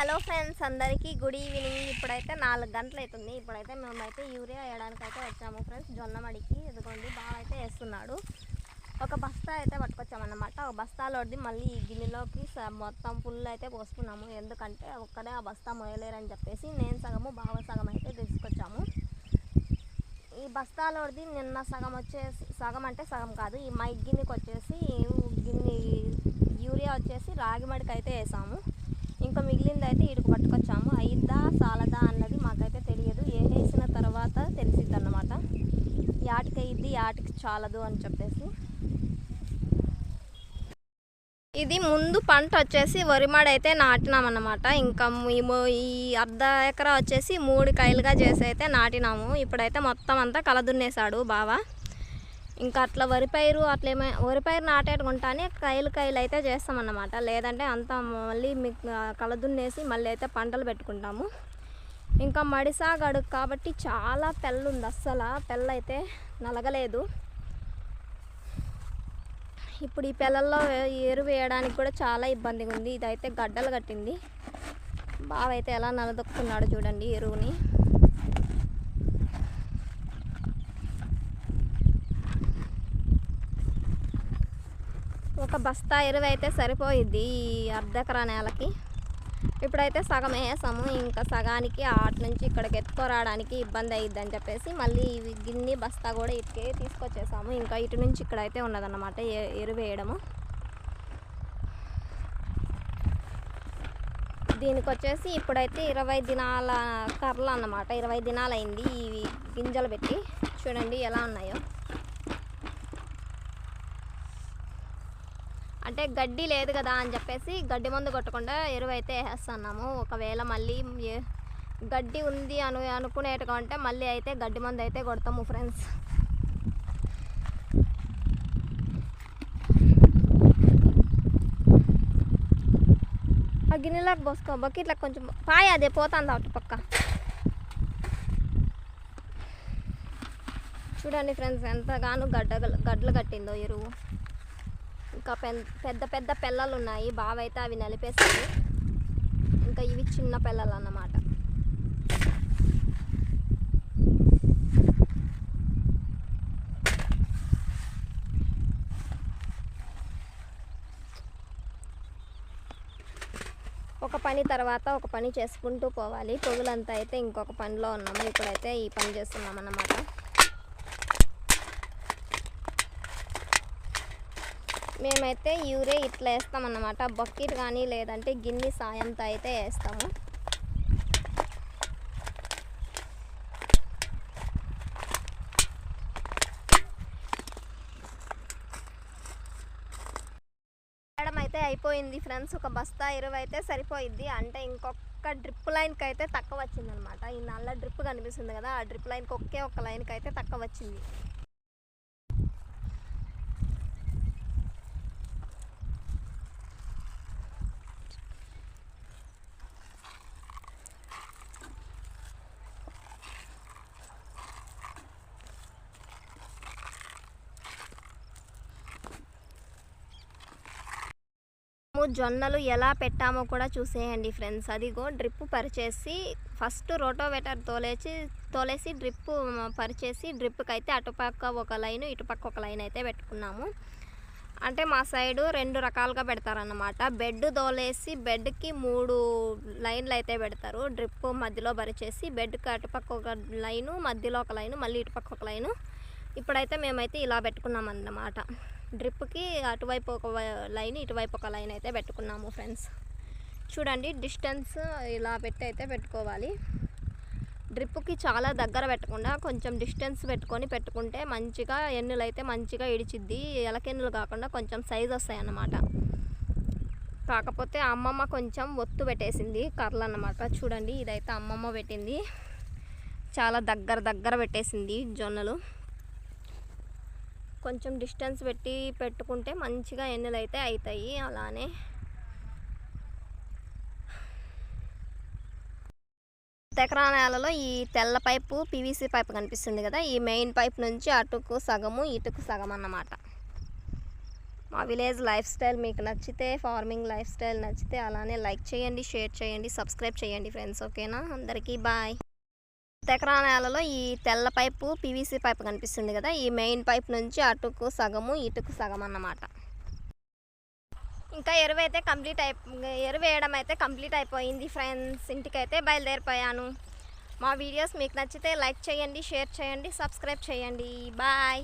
Hello friends అందరికీ good evening. ఇప్పుడైతే నాలుగు గంటలు అవుతుంది ఇప్పుడైతే మేమైతే యూరియా వేయడానికి అయితే వచ్చాము ఫ్రెండ్స్. జొన్న మడికి ఇదిగోండి బాగా అయితే వేస్తున్నాడు. ఒక బస్తా అయితే పట్టుకొచ్చామన్నమాట. ఒక బస్తాలోది మళ్ళీ ఈ గిన్నెలోకి మొత్తం ఫుల్ అయితే పోసుకున్నాము. ఎందుకంటే ఒక్కడే ఆ బస్తా మోయలేరని చెప్పేసి నేను సగము బావ సగం అయితే తీసుకొచ్చాము. ఈ బస్తాలోది నిన్న సగం వచ్చేసి సగం అంటే సగం కాదు. ఈ మైక్ గిన్నెకి వచ్చేసి గిన్నె యూరియా వచ్చేసి రాగి మడికి అయితే వేసాము. ఇంకా మిగిలిన అయితే ఇటుకు పట్టుకొచ్చాము. అయిద్దా సాలదా అన్నది మాకైతే తెలియదు. వేసేసిన తర్వాత తెలిసిద్ది అన్నమాట యాటికి అయ్యిద్ది యాటికి చాలదు అని చెప్పేసి. ఇది ముందు పంట వచ్చేసి వరిమాడి అయితే నాటినామన్నమాట. ఇంకా ఈ ఈ అర్ధ ఎకరా వచ్చేసి మూడు కాయలుగా చేసి అయితే నాటినాము. ఇప్పుడైతే మొత్తం అంతా కలదున్నేశాడు బావా. ఇంకా అట్లా వరి పైరు అట్లా ఏమై వరి పైరు నాటేటుకుంటానే కైలు కైలు అయితే చేస్తామన్నమాట. లేదంటే అంతా మళ్ళీ మీకు కలదున్నేసి మళ్ళీ అయితే పంటలు పెట్టుకుంటాము. ఇంకా మడిసాగడు కాబట్టి చాలా పెళ్ళ ఉంది అస్సలు. పెళ్ళ అయితే నలగలేదు. ఇప్పుడు ఈ పిల్లల్లో ఎరువు వేయడానికి కూడా చాలా ఇబ్బందిగా ఉంది ఇదైతే గడ్డలు కట్టింది. బావ అయితే ఎలా నలదొక్కున్నాడు చూడండి ఎరువుని. ఒక బస్తా ఎరువు అయితే సరిపోయిద్ది ఈ అర్ధకర నేలకి ఇప్పుడైతే సగం వేసాము. ఇంకా సగానికి ఆటి నుంచి ఇక్కడికి ఎత్తుకోరావడానికి ఇబ్బంది అయ్యిద్ది అని చెప్పేసి మళ్ళీ ఇవి గిన్నె బస్తా కూడా ఇటుకే తీసుకొచ్చేసాము. ఇంకా ఇటు నుంచి ఇక్కడైతే ఉన్నదన్నమాట ఎరువేయడము వేయడము. దీనికి వచ్చేసి ఇప్పుడైతే ఇరవై దినాల కర్రలు అన్నమాట. ఇరవై దినాలు అయింది ఇవి గింజలు పెట్టి. చూడండి ఎలా ఉన్నాయో. అంటే గడ్డి లేదు కదా అని చెప్పేసి గడ్డి మందు కొట్టకుండా ఎరువు అయితే వేసేస్తున్నాము. ఒకవేళ మళ్ళీ గడ్డి ఉంది అను అనుకునేట్టుగా ఉంటే మళ్ళీ అయితే గడ్డి మందు అయితే కొడతాము ఫ్రెండ్స్. ఆ గిన్నెలోకి పోసుకో బకెట్లకు కొంచెం పాయ అదే పోతుంది అటు పక్క. చూడండి ఫ్రెండ్స్ ఎంతగానో గడ్డ గడ్డలు కట్టిందో ఎరువు. ఇంకా పెన్ పెద్ద పెద్ద పిల్లలు ఉన్నాయి బావ అయితే అవి నలిపేస్తాయి ఇంకా ఇవి చిన్న పిల్లలు అన్నమాట ఒక పని తర్వాత ఒక పని చేసుకుంటూ పోవాలి. పొగులంతా అయితే ఇంకొక పనిలో ఉన్నాము. ఇప్పుడైతే ఈ పని చేస్తున్నాం అన్నమాట మేమైతే యూరే ఇట్లా వేస్తామన్నమాట. బకెట్ కానీ లేదంటే గిన్నె సాయంతో అయితే వేస్తాము. అయితే అయిపోయింది ఫ్రెండ్స్. ఒక బస్తా ఇరవై అయితే సరిపోయింది అంటే ఇంకొక డ్రిప్ లైన్కి అయితే తక్కువ వచ్చింది అనమాట ఈ నల్ల డ్రిప్ కనిపిస్తుంది కదా ఆ డ్రిప్ లైన్కి ఒకే ఒక లైన్కి అయితే తక్కువ వచ్చింది. జొన్నలు ఎలా పెట్టామో కూడా చూసేయండి ఫ్రెండ్స్. అదిగో డ్రిప్ పరిచేసి ఫస్ట్ రోటోవేటర్ తోలేసి తోలేసి డ్రిప్ పరిచేసి డ్రిప్కి అయితే అటుపక్క ఒక లైన్ ఇటుపక్క ఒక లైన్ అయితే పెట్టుకున్నాము. అంటే మా సైడు రెండు రకాలుగా పెడతారన్నమాట. బెడ్ తోలేసి బెడ్కి మూడు లైన్లు అయితే పెడతారు. డ్రిప్ మధ్యలో పరిచేసి బెడ్కి అటుపక్క ఒక లైను మధ్యలో ఒక లైను మళ్ళీ ఇటుపక్క ఒక లైను. ఇప్పుడైతే మేమైతే ఇలా పెట్టుకున్నాం అన్నమాట డ్రిప్కి అటువైపు ఒక లైన్ ఇటువైపు ఒక లైన్ అయితే పెట్టుకున్నాము ఫ్రెండ్స్. చూడండి డిస్టెన్స్ ఇలా పెట్టి అయితే పెట్టుకోవాలి. డ్రిప్కి చాలా దగ్గర పెట్టకుండా కొంచెం డిస్టెన్స్ పెట్టుకొని పెట్టుకుంటే మంచిగా ఎన్నులు అయితే మంచిగా ఇడిచిద్ది. ఎలకెన్నులు కాకుండా కొంచెం సైజ్ వస్తాయి అన్నమాట కాకపోతే అమ్మమ్మ కొంచెం ఒత్తు పెట్టేసింది కర్రలు అన్నమాట చూడండి ఇదైతే అమ్మమ్మ పెట్టింది. చాలా దగ్గర దగ్గర పెట్టేసింది జొన్నలు. కొంచెం డిస్టెన్స్ పెట్టి పెట్టుకుంటే మంచిగా ఎన్నులు అయితే అవుతాయి అలానే. ఎకరా నేలలో ఈ తెల్ల పైపు పీవీసీ పైపు కనిపిస్తుంది కదా ఈ మెయిన్ పైప్ నుంచి అటుకు సగము ఇటుకు సగం అన్నమాట. మా విలేజ్ లైఫ్ స్టైల్ మీకు నచ్చితే ఫార్మింగ్ లైఫ్ స్టైల్ నచ్చితే అలానే లైక్ చేయండి షేర్ చేయండి సబ్స్క్రైబ్ చేయండి ఫ్రెండ్స్ ఓకేనా? అందరికీ బాయ్. ఎకరా నేలలో ఈ తెల్ల పైపు పీవీసీ పైపు కనిపిస్తుంది కదా ఈ మెయిన్ పైప్ నుంచి అటుకు సగము ఇటుకు సగం అన్నమాట. ఇంకా ఎరువు అయితే కంప్లీట్ అయి ఎరువు వేయడం అయితే కంప్లీట్ అయిపోయింది ఫ్రెండ్స్. ఇంటికైతే బయలుదేరిపోయాను. మా వీడియోస్ మీకు నచ్చితే లైక్ చేయండి షేర్ చేయండి సబ్స్క్రైబ్ చేయండి. బాయ్.